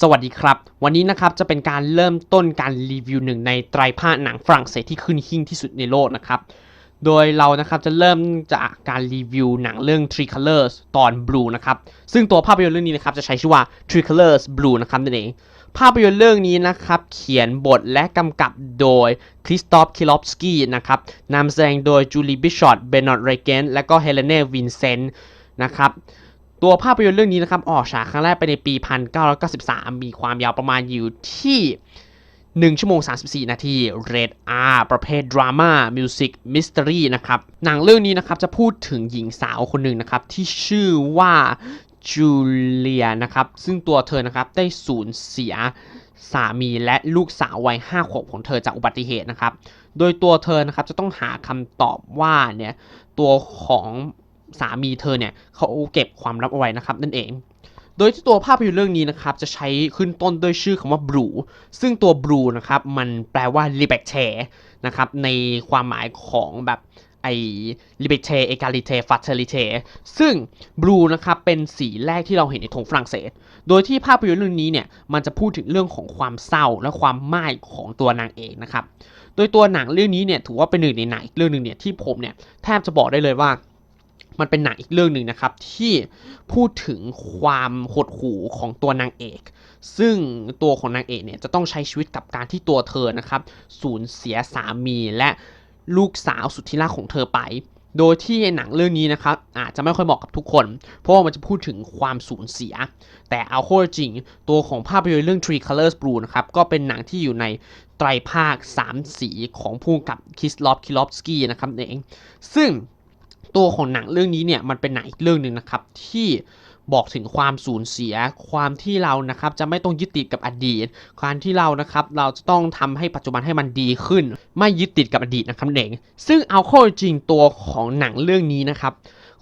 สวัสดีครับ วันนี้นะครับจะเป็นการเริ่มต้นการรีวิวหนึ่งในไตรภาคหนังฝรั่งเศสที่ขึ้นหิ่งที่สุดในโลกนะครับ โดยเรานะครับจะเริ่มจากการรีวิวหนังเรื่อง Three Colors ตอน Blue นะครับ ซึ่งตัวภาพยนตร์เรื่องนี้นะครับจะใช้ชื่อว่า Three Colors Blue นะครับนั่นเอง ภาพยนตร์เรื่องนี้นะครับเขียนบทและกำกับโดยคริสตอฟคิลอฟสกี้นะครับนำแสดงโดยจูลีบิชอตเบนนอตเรเกนและก็เฮเลเน่วินเซนต์นะครับ ตัวภาพยนตร์เรื่องนี้นะครับออกฉายครั้งแรกไปในปี 1993 มีความยาวประมาณอยู่ที่ 1 ชั่วโมง 34 นาที Red R ประเภทดราม่ามิวสิกมิส t ต r y นะครับหนังเรื่องนี้นะครับจะพูดถึงหญิงสาวคนหนึ่งนะครับที่ชื่อว่าจูเลียนะครับซึ่งตัวเธอนะครับได้สูญเสียสามีและลูกสาววัย5ขวบของเธอจากอุบัติเหตุนะครับ โดยตัวเธอนะครับจะต้องหาคำตอบว่าเนี่ยตัวของ สามีเธอเนี่ยเขาเก็บความลับเอาไว้นะครับนั่นเอง โดยที่ตัวภาพยนตร์เรื่องนี้นะครับจะใช้ขึ้นต้นด้วยชื่อคำว่า blue ซึ่งตัว blue นะครับมันแปลว่า liberté นะครับในความหมายของแบบไอ้ liberté égalité fraternité ซึ่ง blue นะครับเป็นสีแรกที่เราเห็นในธงฝรั่งเศส โดยที่ภาพยนตร์เรื่องนี้เนี่ยมันจะพูดถึงเรื่องของความเศร้าและความม่ายของตัวนางเอกนะครับ โดยตัวหนังเรื่องนี้เนี่ยถือว่าเป็นหนึ่งในหนังเรื่องหนึ่งเนี่ยที่ผมเนี่ยแทบจะบอกได้เลยว่า มันเป็นหนังอีกเรื่องหนึ่งนะครับ ที่พูดถึงความหดหู่ของตัวนางเอก ซึ่งตัวของนางเอกเนี่ยจะต้องใช้ชีวิตกับการที่ตัวเธอนะครับสูญเสียสามีและลูกสาวสุดที่รักของเธอไป โดยที่หนังเรื่องนี้นะครับอาจจะไม่ค่อยเหมาะกับทุกคน เพราะว่ามันจะพูดถึงความสูญเสีย แต่เอาเข้าจริง ตัวของภาพยนตร์เรื่อง Three Colors Blue นะครับก็เป็นหนังที่อยู่ในไตรภาค 3 สีของผู้กำกับคิสลอฟคิลอฟสกี้นะครับเองซึ่ง ตัวของหนังเรื่องนี้เนี่ยมันเป็นหนังอีกเรื่องหนึ่งนะครับที่บอกถึงความสูญเสีย ความที่เรานะครับจะไม่ต้องยึดติดกับอดีต ความที่เรานะครับเราจะต้องทำให้ปัจจุบันให้มันดีขึ้น ไม่ยึดติดกับอดีตนะครับเด็กซึ่งเอาเข้าจริงตัวของหนังเรื่องนี้นะครับ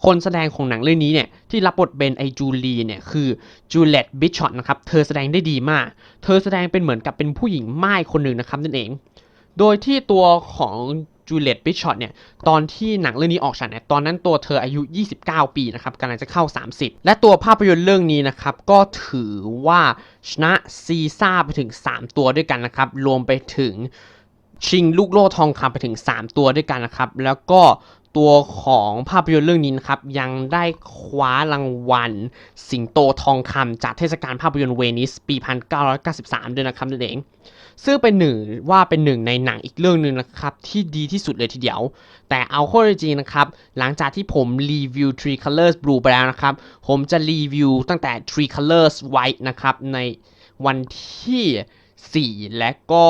คนแสดงของหนังเรื่องนี้เนี่ยที่รับบทเป็นไอจูลีเนี่ยคือจูเลตบิชอตนะครับเธอแสดงได้ดีมาก เธอแสดงเป็นเหมือนกับเป็นผู้หญิงม่ายคนหนึ่งนะครับนั่นเอง โดยที่ตัวของ จูเลียตบิชอตเนี่ยตอนที่หนังเรื่องนี้ออกฉายเนี่ยตอนนั้นตัวเธออายุ 29 ปีนะครับกำลังจะเข้า 30 และตัวภาพยนตร์เรื่องนี้นะครับก็ถือว่าชนะซีซ่าไปถึง 3 ตัวด้วยกันนะครับรวมไปถึงชิงลูกโล่ทองคำไปถึง 3 ตัวด้วยกันนะครับ แล้วก็ ตัวของภาพยนตร์เรื่องนี้นะครับยังได้คว้ารางวัล สิงโตทองคำจากเทศกาลภาพยนตร์เวนิสปี 1993 ด้วยนะครับนั่นเองซึ่งเป็นหนึ่งว่าเป็นหนึ่งในหนังอีกเรื่องหนึ่งนะครับ ที่ดีที่สุดเลยทีเดียว แต่เอาข้าจริงนะครับ หลังจากที่ผมรีวิว Three Colors Blue ไปแล้วนะครับ ผมจะรีวิวตั้งแต่ Three Colors White นะครับ ในวันที่ 4 และก็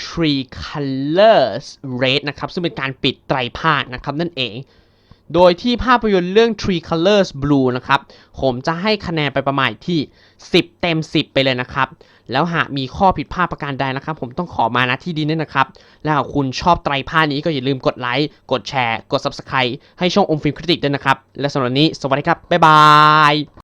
Three Colors Red นะครับซึ่งเป็นการปิดไตรภาคนะครับนั่นเอง โดยที่ภาพยนตร์เรื่อง Three Colors Blue นะครับผมจะให้คะแนนไปประมาณที่ 10 เต็ม 10 ไปเลยนะครับ แล้วหากมีข้อผิดพลาดประการใดนะครับ ผมต้องขอมาณที่ดีด้วยนะครับ และหากคุณชอบไตรภาคนี้ก็อย่าลืมกดไลค์กดแชร์ กด Subscribe ให้ช่องอมฟิล์มคริติกด้วยนะครับ และสำหรับนี้สวัสดีครับ บ๊ายบาย